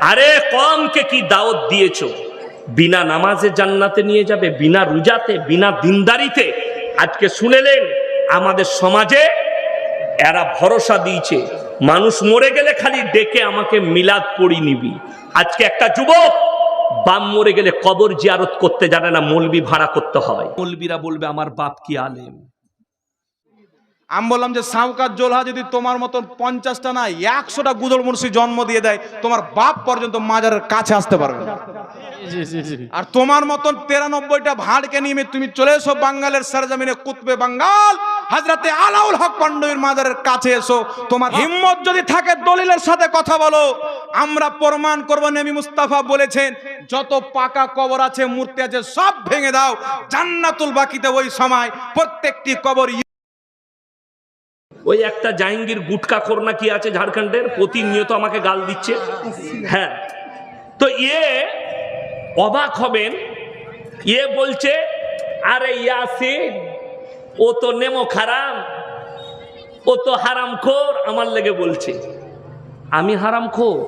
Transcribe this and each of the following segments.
আরে কমকে কি দাওয়াত দিয়েছ? বিনা নামাজে জান্নাতে নিয়ে যাবে, বিনা রুজাতে, বিনা দিনদারিতে? আজকে শুনেলেন, আমাদের সমাজে এরা ভরসা দিয়েছে, মানুষ মরে গেলে খালি ডেকে আমাকে মিলাদ পড়ি নিবি। আজকে একটা যুবক বাম মরে গেলে কবর জিয়ারত করতে জানে না মলবি ভাড়া করতে হয়। মলবিরা বলবে, আমার বাপ কি আলেম? আমি বললাম যে সাউকাত জোলহা যদি তোমার মতন পঞ্চাশটা না একশোটা গুজল মুন্সি জন্ম দিয়ে দেয় তোমার বাপ পর্যন্ত মাজারের কাছে আসতে পারবে আর তোমার মতন তিরানব্বইটা ভাঁড়কে নিয়ে তুমি চলে এসো বাঙ্গালের সরজমিনে কুতবে বাঙ্গাল। হাজরাতে আলাউল হক পান্ডবীর মাজারের কাছে এসো। তোমার হিম্মত যদি থাকে দলিলের সাথে কথা বলো। আমরা প্রমাণ করব নেমি মুস্তাফা বলেছেন যত পাকা কবর আছে মূর্তি আছে সব ভেঙে দাও। জান্নাতুল বাকিতে ওই সময় প্রত্যেকটি কবর ওই একটা জাহাঙ্গীর গুটকা করোনা কি আছে ঝাড়খণ্ডের? প্রতিনিয়ত আমাকে গাল দিচ্ছে। হ্যাঁ। তো ইয়ে অবাক হবেন। ইয়ে বলছে, আরে ইয়াসিন, ও তো নেমো খারাম, ও তো হারাম খোর আমার লেগে বলছে। আমি হারাম খোর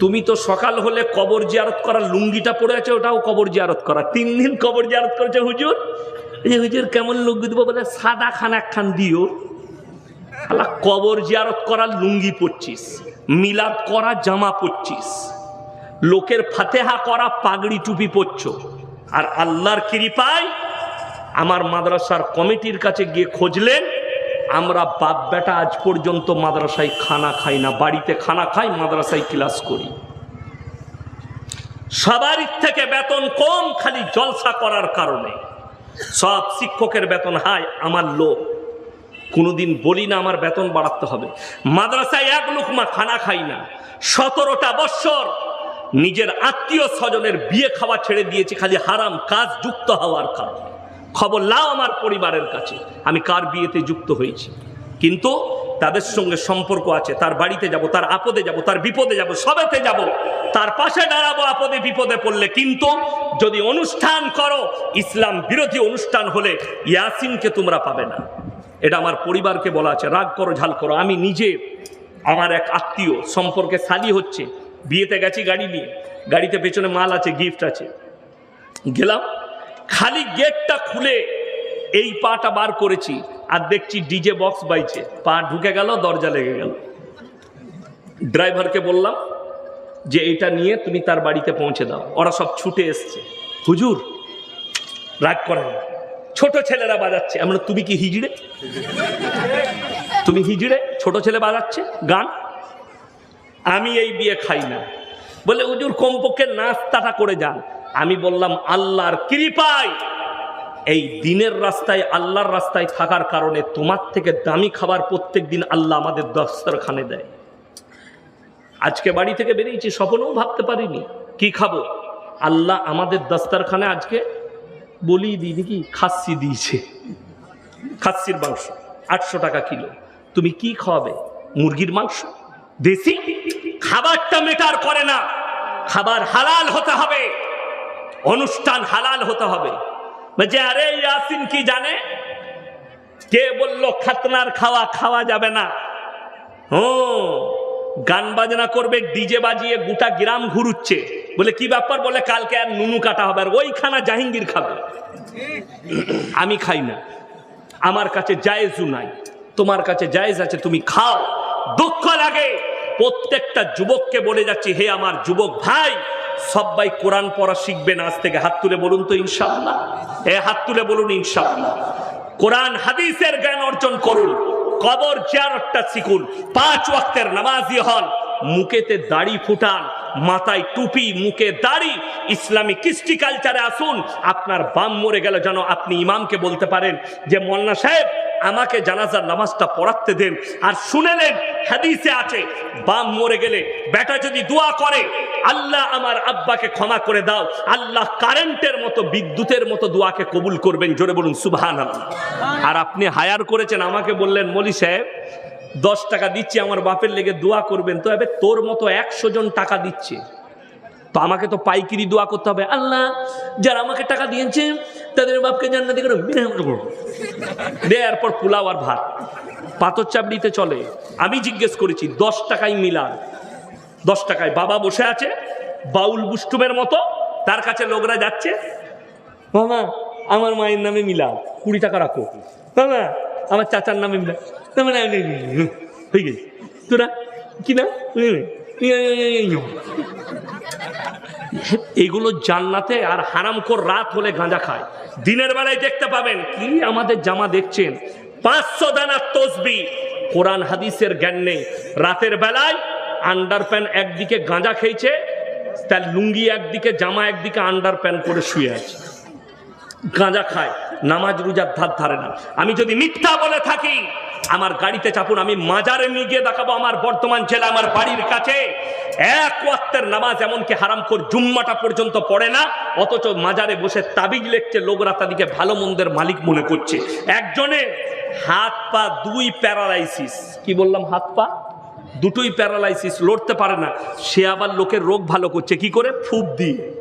তুমি তো সকাল হলে কবর জিয়ারত করার লুঙ্গিটা পড়ে আছে, ওটাও কবর জিয়ারত করা তিন দিন কবর জিয়ারত করেছে হুজুর? এই হুজুর কেমন লুঙ্গি দিব বলে সাদা খান একখান দিও আল্লাহ কবর জিয়ারত করার লুঙ্গি পরছিস, মিলাদ করা জামা পরছিস, লোকের ফাতেহা করা পাগড়ি টুপি পরছ, আর আল্লাহর কৃপায় আমার মাদ্রাসার কমিটির কাছে গিয়ে খুঁজলেন, আমরা বাপ বেটা আজ পর্যন্ত মাদ্রাসায় খানা খাই না, বাড়িতে খানা খাই, মাদ্রাসায় ক্লাস করি। সবারই থেকে বেতন কম খালি জলসা করার কারণে। সব শিক্ষকের বেতন হাই আমার লোক কোনোদিন বলি না, আমার বেতন বাড়াতে হবে। মাদ্রাসায় এক লুকমা খানা খাই না। সতেরোটা বৎসর নিজের আত্মীয় স্বজনের বিয়ে খাওয়া ছেড়ে দিয়েছি, খালি হারাম কাজ যুক্ত হওয়ার কারণে। খবর লাও আমার পরিবারের কাছে, আমি কার বিয়েতে যুক্ত হয়েছি। কিন্তু তাদের সঙ্গে সম্পর্ক আছে, তার বাড়িতে যাব, তার আপদে যাব, তার বিপদে যাব, সবেতে যাব। তার পাশে দাঁড়াবো, আপদে বিপদে পড়লে। কিন্তু যদি অনুষ্ঠান করো, ইসলাম বিরোধী অনুষ্ঠান হলে ইয়াসিনকে তোমরা পাবে না। এটা আমার পরিবারকে বলা আছে, রাগ করো, ঝাল করো। আমি নিজে আমার এক আত্মীয় সম্পর্কে সালি হচ্ছে, বিয়েতে গেছি গাড়ি নিয়ে, গাড়িতে পেছনে মাল আছে গিফট আছে। গেলাম, খালি গেটটা খুলে এই পাটা বার করেছি, আর দেখছি ডিজে বক্স বাইছে, পা ঢুকে গেল, দরজা লেগে গেল। ড্রাইভারকে বললাম যে এটা নিয়ে তুমি তার বাড়িতে পৌঁছে দাও, ওরা সব ছুটে এসছে। হুজুর, রাগ করে না। ছোট ছেলেরা বাজাচ্ছে। আমরা তুমি কি হিজড়ে? তুমি হিজড়ে? ছোট ছেলে বাজাচ্ছে? গান? আমি এই বিয়ে খাই না। বলে, হুজুর, কমপক্ষে নাস্তাটা করে যান। আমি বললাম, আল্লাহর কৃপায়। এই দিনের রাস্তায়, আল্লাহর রাস্তায় থাকার কারণে তোমার থেকে দামি খাবার প্রত্যেক দিন আল্লাহ আমাদের দস্তরখানে দেয়। আজকে বাড়ি থেকে বেরিয়েছি, স্বপ্নেও ভাবতে পারিনি। কি খাব? আল্লাহ আমাদের দস্তারখানে আজকে বলি দিই নাকি খাসি দিয়েছে। খাসির মাংস, আটশো টাকা কিলো। তুমি কি খাওয়াবে? মুরগির মাংস? দেশি? খাবারটা মেটার করে না। খাবার হালাল হতে হবে। অনুষ্ঠান হালাল হতে হবে। বলছে, আরে, ইয়াসিন কি জানে? কে বলল, খাতনার খাওয়া খাওয়া যাবে না? ও গান বাজনা করবে, ডিজে বাজিয়ে গোটা গ্রাম ঘুরুচ্ছে। বলে, কি ব্যাপার? বলে, কালকে আর নুনু কাটা হবে আর ওইখানা জাহাঙ্গীর খাবে। আমি খাই না। আমার কাছে জায়েজু নাই। তোমার কাছে জায়েজ আছে, তুমি খাও। দুঃখ লাগে। প্রত্যেকটা যুবককে বলে যাচ্ছি, হে আমার যুবক ভাই সবাই কোরআন পড়া শিখবেন আজ থেকে। হাত তুলে বলুন তো, ইনশাআল্লাহ। এ, হাত তুলে বলুন, ইনশাআল্লাহ। কোরআন, হাদিসের জ্ঞান অর্জন করুন। কবর জিয়ারতটা শিখুন। পাঁচ ওয়াক্তের নামাজি হন। মুখেতে দাড়ি ফুটান। মাথায় টুপি, মুখে দাড়ি, ইসলামী কৃষ্টি কালচারে আসুন। আপনার বাম মরে গেল যেন আপনি ইমামকে বলতে পারেন যে মোল্লা সাহেব, আমাকে জানাজার নামাজটা পড়াতে দেন আর শুনেলেন হাদিসে আছে, বাম মরে গেলে বেটা যদি দোয়া করে, আল্লাহ আমার আব্বাকে ক্ষমা করে দাও, আল্লাহ কারেন্টের মতো, বিদ্যুতের মতো দোয়াকে কবুল করবেন। জোরে বলুন সুবহান আর আপনি হায়ার করেছেন, আমাকে বললেন, মলি সাহেব দশ টাকা দিচ্ছি, আমার বাপের লেগে দোয়া করবেন। তো এবার তোর মতো একশো জন টাকা দিচ্ছে। তো আমাকে তো পাইকিরি দোয়া করতে হবে। আল্লাহ, যারা আমাকে টাকা দিয়েছে, তাদের বাপকে জান্নাতি করে দে এরপর পোলাও আর ভাত। পাথর চাপড়িতে চলে। আমি জিজ্ঞেস করেছি, দশ টাকাই মিলাদ দশ টাকায় বাবা বসে আছে, বাউল বুষ্টুমের মতো, তার কাছে লোকরা যাচ্ছে। মামা, আমার মায়ের নামে মিলা কুড়ি টাকা রাখো। মামা, আমার চাচার নামে মিলা হয়ে গেছে তোরা, কি না? এগুলো জান্নাতে আর হারামখোর রাত হলে গাঁজা খায়। দিনের বেলায় দেখতে পাবেন কি আমাদের জামা দেখছেন। পাঁচশো দানার তসবি। কোরআন, হাদিসের জ্ঞান নেই। রাতের বেলায় আন্ডার প্যান্ট একদিকে গাঁজা খেয়েছে, তার লুঙ্গি একদিকে, জামা একদিকে আন্ডার প্যান্ট পরে শুয়ে আছে। গাঁজা খায়। নামাজ রোজার ধার ধারে না। আমি যদি মিথ্যা বলে থাকি, আমার গাড়িতে চাপুন, আমি মাজারে নিয়ে গিয়ে দেখাবো আমার বর্তমান জেলা আমার বাড়ির কাছে। এক ওয়াক্তের নামাজ এমনকি হারাম কর জুম্মাটা পর্যন্ত পড়ে না, অথচ মাজারে বসে তাবিজ লেখছে, লোকরা তাদেরকে ভালো মন্দের মালিক মনে করছে। একজনে হাত পা দুই প্যারালাইসিস। কি বললাম হাত পা? দুটোই প্যারালাইসিস, লড়তে পারে না। সে আবার লোকের রোগ ভালো করছে, কি করে? ফুপ দিয়ে।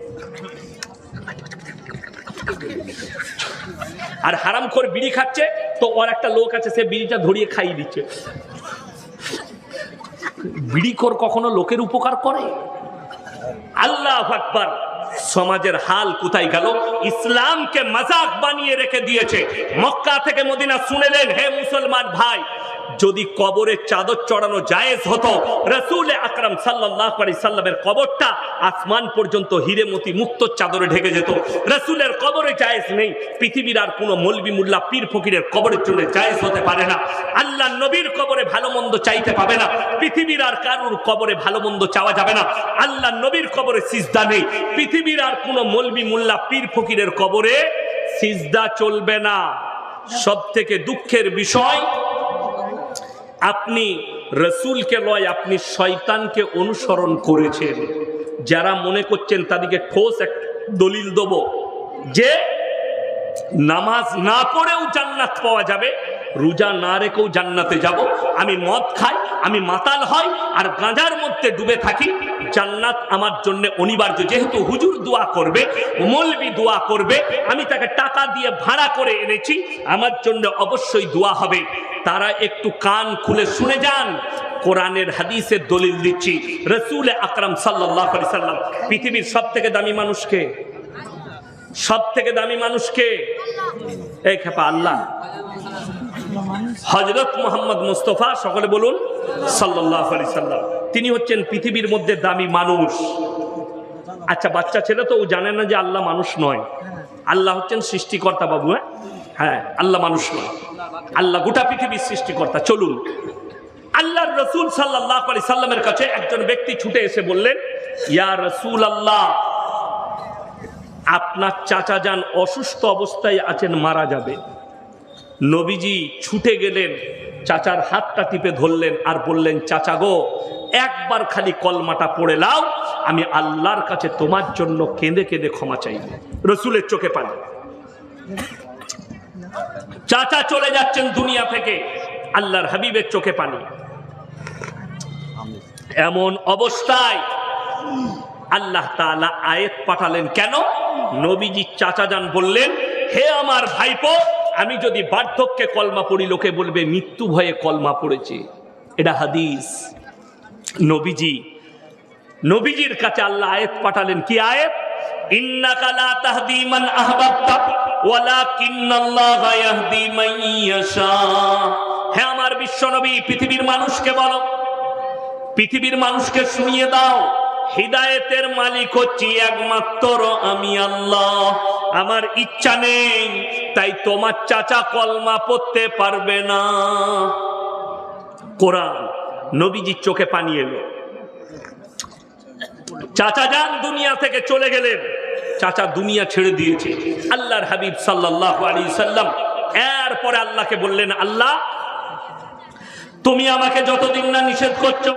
আর হারাম করে বিড়ি খাচ্ছে, তো ওর একটা লোক আছে, সে বিড়িটা ধরিয়ে খাইয়ে দিচ্ছে। বিড়িখোর কখনো লোকের উপকার করে? আল্লাহ আকবার, সমাজের হাল কোথায় গেল? ইসলামকে মজাক বানিয়ে রেখে দিয়েছে। মক্কা থেকে মদিনা শুনেলেন হে মুসলমান ভাই। যদি কবরে চাদর চড়ানো জায়েজ হতো, রসুল আকরাম সাল্লাহ সাল্লামের কবরটা আসমান পর্যন্ত হিরেমতি মুক্ত চাদরে ঢেকে যেত। রসুলের কবরে জায়েজ নেই, পৃথিবীর আর কোনো মলবি মুল্লা পীর ফকিরের কবরের জন্য জায়েজ হতে পারে না। আল্লাহ নবীর কবরে ভালো মন্দ চাইতে পাবে না, পৃথিবীর আর কারুর কবরে ভালো মন্দ চাওয়া যাবে না। আল্লাহ নবীর কবরে সিজদা নেই, পৃথিবীর আর কোনো মলবি মুল্লা পীর ফকিরের কবরে সিজদা চলবে না। সব থেকে দুঃখের বিষয় আপনি রসুলকে লয়, আপনি শয়তানকে অনুসরণ করেছেন। যারা মনে করছেন তাদেরকে ঠোস এক দলিল দেব, যে নামাজ না পড়েও জান্নাত পাওয়া যাবে, রোজা না রেখেও জান্নাতে যাব। আমি মদ খাই, আমি মাতাল হয় আর গাঁজার মধ্যে ডুবে থাকি। জান্নাত আমার জন্য অনিবার্য, যেহেতু হুজুর দোয়া করবে, মলবি দোয়া করবে, আমি তাকে টাকা দিয়ে ভাড়া করে এনেছি। আমার জন্য অবশ্যই দোয়া হবে। তারা একটু কান খুলে শুনে যান। কোরআনের হাদিসের দলিল দিচ্ছি। রসুল আকরাম সাল্লাহ সাল্লাম পৃথিবীর সব থেকে দামি মানুষকে সব থেকে দামি মানুষকে? এই খেপা আল্লাহ। হজরত মোহাম্মদ মুস্তফা, সকলে বলুন সাল্লাহ সাল্লাম। তিনি হচ্ছেন পৃথিবীর মধ্যে দামি মানুষ। আচ্ছা বাচ্চা ছেলে তো ও জানে না যে আল্লাহ মানুষ নয়। আল্লাহ হচ্ছেন সৃষ্টিকর্তা বাবু হ্যাঁ? হ্যাঁ আল্লাহ মানুষ নয়। আল্লাহ গোটা পৃথিবীর সৃষ্টিকর্তা, চলুন। আল্লাহর রসুল সাল্লাহ আলি সাল্লামের কাছে একজন ব্যক্তি ছুটে এসে বললেন, ইয়া রসুল আল্লাহ আপনার চাচা যান অসুস্থ অবস্থায় আছেন, মারা যাবে। নবীজি ছুটে গেলেন, চাচার হাতটা টিপে ধরলেন আর বললেন, চাচা গো, একবার খালি কলমাটা পড়ে লাও আমি আল্লাহর কাছে তোমার জন্য কেঁদে কেঁদে ক্ষমা চাইব। রসুলের চোখে পানি। চাচা চলে যাচ্ছেন দুনিয়া থেকে। আল্লাহর হাবিবের চোখে পানি। এমন অবস্থায় আল্লাহ তালা আয়েত পাঠালেন, কেন? নবীজি চাচা যান বললেন, হে আমার ভাইপো, আমি যদি বার্ধক্যে কলমা পড়ি, লোকে বলবে, মৃত্যু ভয়ে কলমা পড়েছে। এটা হাদিস। নবীজি, নবীজির কাছে আল্লাহ আয়েত পাঠালেন, কি আয়াত? ইন্নাকা লা তাহদি পৃথিবীর মানুষকে বলো, পৃথিবীর মানুষকে শুনিয়ে দাও, হৃদায়তের মালিক হচ্ছি একমাত্র আমি আল্লাহ। আমার ইচ্ছা নেই, তাই তোমার চাচা কলমা পড়তে পারবে না। কোরআন নবীজির চোখে পানি এলো। চাচা যান দুনিয়া থেকে চলে গেলেন। চাচা দুনিয়া ছেড়ে দিয়েছে। আল্লাহর হাবিব সাল্লাহ আলী সাল্লাম এরপরে আল্লাহকে বললেন, আল্লাহ, তুমি আমাকে যতদিন না নিষেধ করছ